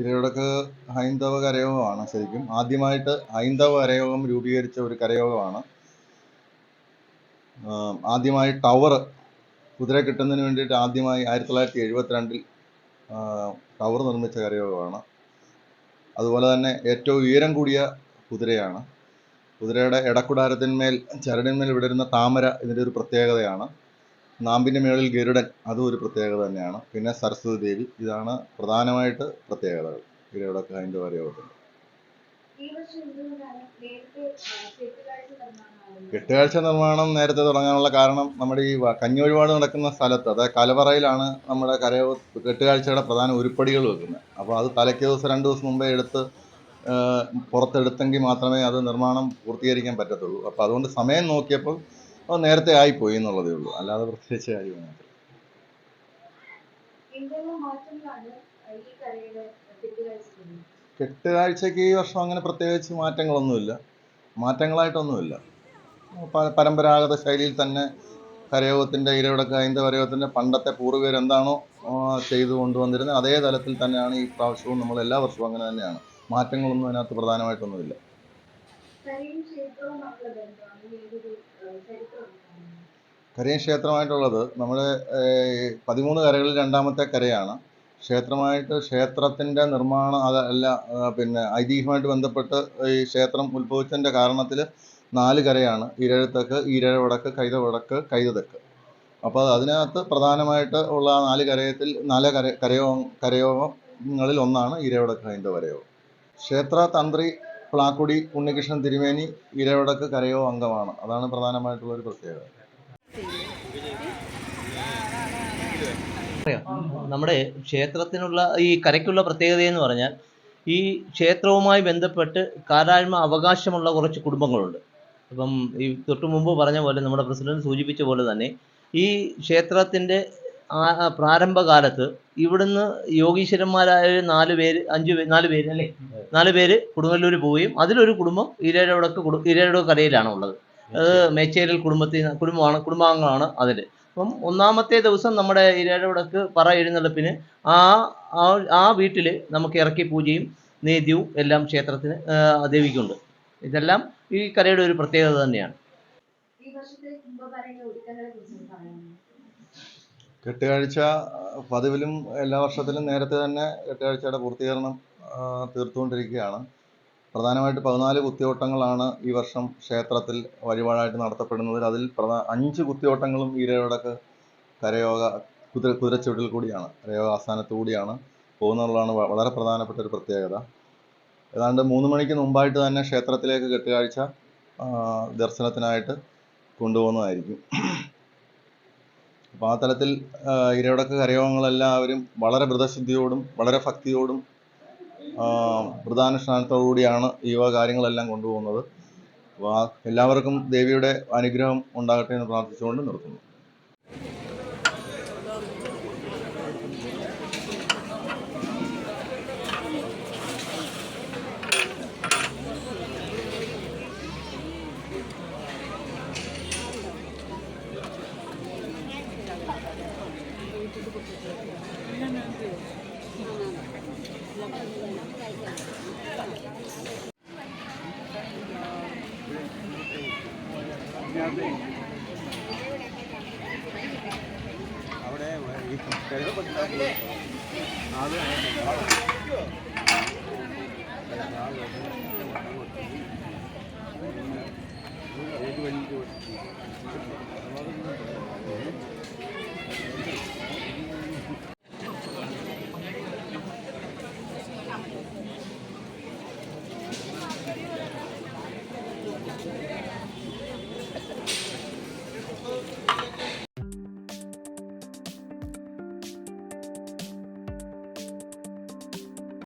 ഇരവിടക്ക് ഹൈന്ദവ കരയോഗമാണ് ശരിക്കും. ആദ്യമായിട്ട് ഹൈന്ദവ കരയോഗം രൂപീകരിച്ച ഒരു കരയോഗമാണ്. ആദ്യമായി ടവർ കുതിര കിട്ടുന്നതിന് വേണ്ടിയിട്ട് ആദ്യമായി ആയിരത്തി തൊള്ളായിരത്തി എഴുപത്തിരണ്ടിൽ ടവർ നിർമ്മിച്ച കരയോഗമാണ്. അതുപോലെ തന്നെ ഏറ്റവും ഉയരം കൂടിയ കുതിരയാണ്. കുതിരയുടെ ഇടക്കുടാരത്തിന്മേൽ ചരടിന്മേൽ വിടരുന്ന താമര ഇതിന്റെ ഒരു പ്രത്യേകതയാണ്. നാമ്പിന്റെ മേളിൽ ഗരുഡൻ അതും ഒരു പ്രത്യേകത തന്നെയാണ്. പിന്നെ സരസ്വതി ദേവി ഇതാണ് പ്രധാനമായിട്ട് പ്രത്യേകതകൾ. ഗരുഡൊക്കെ അതിന്റെ ആ, കെട്ടുകാഴ്ച നിർമ്മാണം നേരത്തെ തുടങ്ങാനുള്ള കാരണം നമ്മുടെ ഈ കഞ്ഞി വഴിപാട് നടക്കുന്ന സ്ഥലത്ത് അതായത് കലവറയിലാണ് നമ്മുടെ കരയോ കെട്ടുകാഴ്ചയുടെ പ്രധാന ഉരുപ്പടികൾ വെക്കുന്നത്. അപ്പോൾ അത് തലയ്ക്ക് ദിവസം രണ്ട് ദിവസം മുമ്പേ എടുത്ത് പുറത്തെടുത്തെങ്കിൽ മാത്രമേ അത് നിർമ്മാണം പൂർത്തീകരിക്കാൻ പറ്റത്തുള്ളൂ. അപ്പോൾ അതുകൊണ്ട് സമയം നോക്കിയപ്പോൾ അത് നേരത്തെ ആയിപ്പോയി എന്നുള്ളതേ ഉള്ളൂ. അല്ലാതെ പ്രത്യേകിച്ച് കാര്യമാണ് കെട്ടുകാഴ്ചക്ക് ഈ കെട്ടുകാഴ്ചയ്ക്ക് വർഷം അങ്ങനെ പ്രത്യേകിച്ച് മാറ്റങ്ങളൊന്നുമില്ല. മാറ്റങ്ങളായിട്ടൊന്നുമില്ല. പരമ്പരാഗത ശൈലിയിൽ തന്നെ കരയോഗത്തിന്റെ ഇരവിടക്ക് ഹൈന്ദവ കരയോഗത്തിന്റെ പണ്ടത്തെ പൂർവികർ എന്താണോ ചെയ്തു കൊണ്ടുവന്നിരുന്നത് അതേ തലത്തിൽ തന്നെയാണ് ഈ പ്രാവശ്യവും നമ്മൾ എല്ലാ വർഷവും അങ്ങനെ തന്നെയാണ്. മാറ്റങ്ങളൊന്നും അതിനകത്ത് പ്രധാനമായിട്ടൊന്നുമില്ല. കരയും ക്ഷേത്രവും തമ്മിലുള്ള ബന്ധമാണ് ഈ ഏതൊരു ആ, ചരിത്രമാണ് കരയും ക്ഷേത്രമായിട്ടുള്ളത് നമ്മുടെ പതിമൂന്ന് കരകളിൽ രണ്ടാമത്തെ കരയാണ്. ക്ഷേത്രമായിട്ട് ക്ഷേത്രത്തിന്റെ നിർമ്മാണം അതല്ല പിന്നെ ഐതിഹ്യമായിട്ട് ബന്ധപ്പെട്ട് ഈ ക്ഷേത്രം ഉത്ഭവിച്ചതിന്റെ കാരണത്തിൽ നാല് കരയാണ്. ഇരഴത്തെക്ക് കൈത വടക്ക് കൈതതക്ക്. അപ്പോൾ അതിനകത്ത് പ്രധാനമായിട്ട് ഉള്ള ആ നാല് കരയത്തിൽ നാല് കര കരയോ കരയോഗങ്ങളിൽ ഒന്നാണ് ഈരവടക്ക് കരയോഗം ക്ഷേത്ര തന്ത്രി പ്ലാക്കുടി ഉണ്ണികൃഷ്ണൻ തിരുമേനി ഇരവിടക്ക് കരയോ അംഗമാണ്. അതാണ് പ്രധാനമായിട്ടുള്ള ഒരു പ്രത്യേകത. നമ്മുടെ ക്ഷേത്രത്തിനുള്ള ഈ കരയ്ക്കുള്ള പ്രത്യേകത എന്ന് പറഞ്ഞാൽ ഈ ക്ഷേത്രവുമായി ബന്ധപ്പെട്ട് കാരായ്മ അവകാശമുള്ള കുറച്ച് കുടുംബങ്ങളുണ്ട്. അപ്പം ഈ തൊട്ടു മുമ്പ് പറഞ്ഞ പോലെ നമ്മുടെ പ്രസിഡന്റ് സൂചിപ്പിച്ച പോലെ തന്നെ ഈ ക്ഷേത്രത്തിന്റെ പ്രാരംഭകാലത്ത് ഇവിടുന്ന് യോഗീശ്വരന്മാരായ നാല് പേര് അഞ്ച് നാല് പേര് അല്ലേ? നാല് പേര് കൊടുങ്ങല്ലൂർ പോവുകയും അതിലൊരു കുടുംബം ഇരവിടക്ക് കുടു ഇരവിടക്ക് കരയിലാണ് ഉള്ളത്. അത് മേച്ചേരിൽ കുടുംബത്തിൽ കുടുംബമാണ് കുടുംബാംഗങ്ങളാണ് അതിൽ അപ്പം ഒന്നാമത്തെ ദിവസം നമ്മുടെ ഇരവിടക്ക് പറ എഴുന്നള്ളിപ്പിന് ആ ആ- ആ വീട്ടിൽ നമുക്ക് ഇറക്കി പൂജയും നേദ്യവും എല്ലാം ക്ഷേത്രത്തിന് ദേവിക്കുണ്ട്. ഇതെല്ലാം ഈ കരയുടെ ഒരു പ്രത്യേകത തന്നെയാണ്. കെട്ടുകാഴ്ച പതിവിലും എല്ലാ വർഷത്തിലും നേരത്തെ തന്നെ കെട്ടുകാഴ്ചയുടെ പൂർത്തീകരണം തീർത്തുകൊണ്ടിരിക്കുകയാണ്. പ്രധാനമായിട്ട് പതിനാല് കുത്തിയോട്ടങ്ങളാണ് ഈ വർഷം ക്ഷേത്രത്തിൽ വഴിപാടായിട്ട് നടത്തപ്പെടുന്നത്. അതിൽ പ്രധാന അഞ്ച് കുത്തിയോട്ടങ്ങളും ഈരവിടക്ക് കരയോഗ കുതിര കുതിരച്ചുവട്ടിൽ കൂടിയാണ് കരയോഗ ആസ്ഥാനത്തു കൂടിയാണ് പോകുന്നതാണ് വളരെ പ്രധാനപ്പെട്ട ഒരു പ്രത്യേകത. ഏതാണ്ട് മൂന്ന് മണിക്ക് മുമ്പായിട്ട് തന്നെ ക്ഷേത്രത്തിലേക്ക് കെട്ടുകാഴ്ച ദർശനത്തിനായിട്ട് കൊണ്ടുപോകുന്നതായിരിക്കും. അപ്പോൾ ആ തലത്തിൽ ഇരവിടക്ക് കരയോഗങ്ങളെല്ലാവരും വളരെ വ്രതശുദ്ധിയോടും വളരെ ഭക്തിയോടും ആ, വ്രതാനുഷ്ഠാനത്തോടു കൂടിയാണ് ഈ വക കാര്യങ്ങളെല്ലാം കൊണ്ടുപോകുന്നത്. എല്ലാവർക്കും ദേവിയുടെ അനുഗ്രഹം ഉണ്ടാകട്ടെ എന്ന് പ്രാർത്ഥിച്ചുകൊണ്ട് നിർത്തുന്നു. അവിടെ